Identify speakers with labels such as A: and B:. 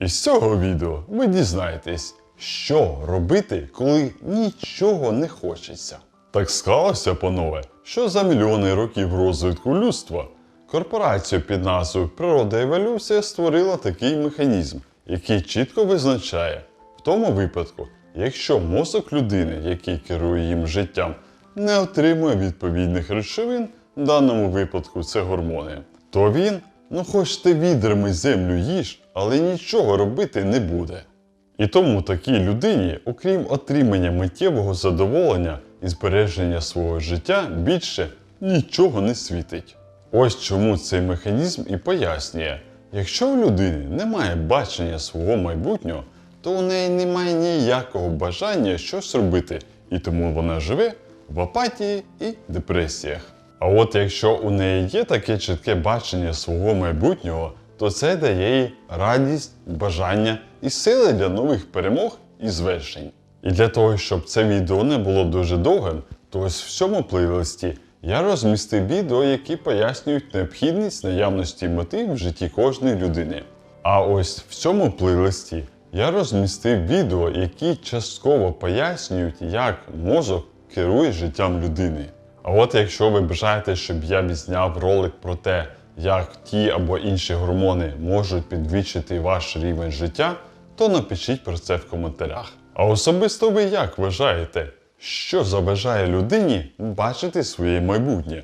A: Із цього відео ви дізнаєтесь, що робити, коли нічого не хочеться. Так склалося, панове, що за мільйони років розвитку людства корпорація під назвою Природа Еволюція створила такий механізм, який чітко визначає, в тому випадку, якщо мозок людини, який керує їм життям, не отримує відповідних речовин, в даному випадку це гормони, то він, ну хоч ти відрами землю їж, але нічого робити не буде. І тому такій людині, окрім отримання миттєвого задоволення і збереження свого життя, більше нічого не світить. Ось чому цей механізм і пояснює: якщо в людини немає бачення свого майбутнього, то у неї немає ніякого бажання щось робити, і тому вона живе в апатії і депресіях. А от якщо у неї є таке чітке бачення свого майбутнього, то це дає їй радість, бажання і сили для нових перемог і звершень. І для того, щоб це відео не було дуже довгим, то ось в цьому плейлисті я розмістив відео, які пояснюють необхідність наявності мети в житті кожної людини. А ось в цьому плейлисті я розмістив відео, які частково пояснюють, як мозок керує життям людини. А от якщо ви бажаєте, щоб я відзняв ролик про те, як ті або інші гормони можуть підвищити ваш рівень життя, то напишіть про це в коментарях. А особисто ви як вважаєте, що заважає людині бачити своє майбутнє?